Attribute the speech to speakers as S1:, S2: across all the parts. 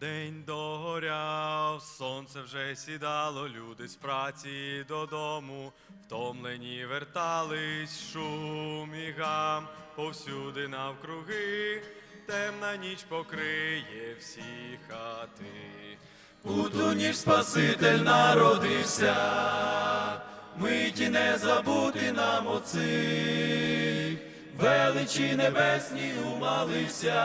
S1: День догоряв, сонце вже сідало, люди з праці додому, втомлені вертались, шум і гам, повсюди навкруги, темна ніч покриє всі хати.
S2: У ту ніж Спаситель народився, миті не забути нам оцих, величі небесні умалився,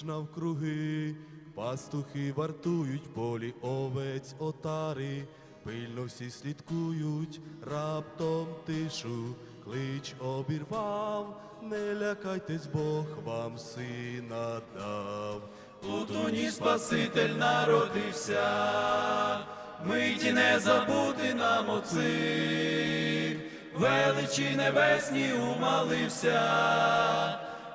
S3: Ніч навкруги, пастухи вартують полі овець отари, пильно всі слідкують, раптом тишу, клич обірвав, не лякайтесь, Бог вам сина дав.
S2: У туні Спаситель народився, миті не забути нам оцих, величі небесні умалився,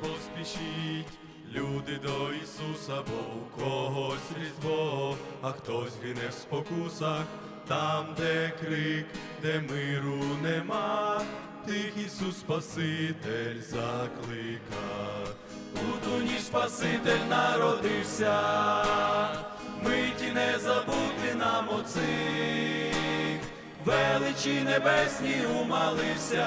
S1: Тож поспішіть, люди до Ісуса, бо у когось різдво, а хтось гине в спокусах, там, де крик, де миру нема, тих Ісус Спаситель заклика.
S2: У ту ніж Спаситель народився, миті не забути нам оцих, величі небесні умалився,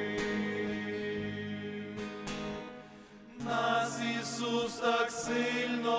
S2: Ісус так сильно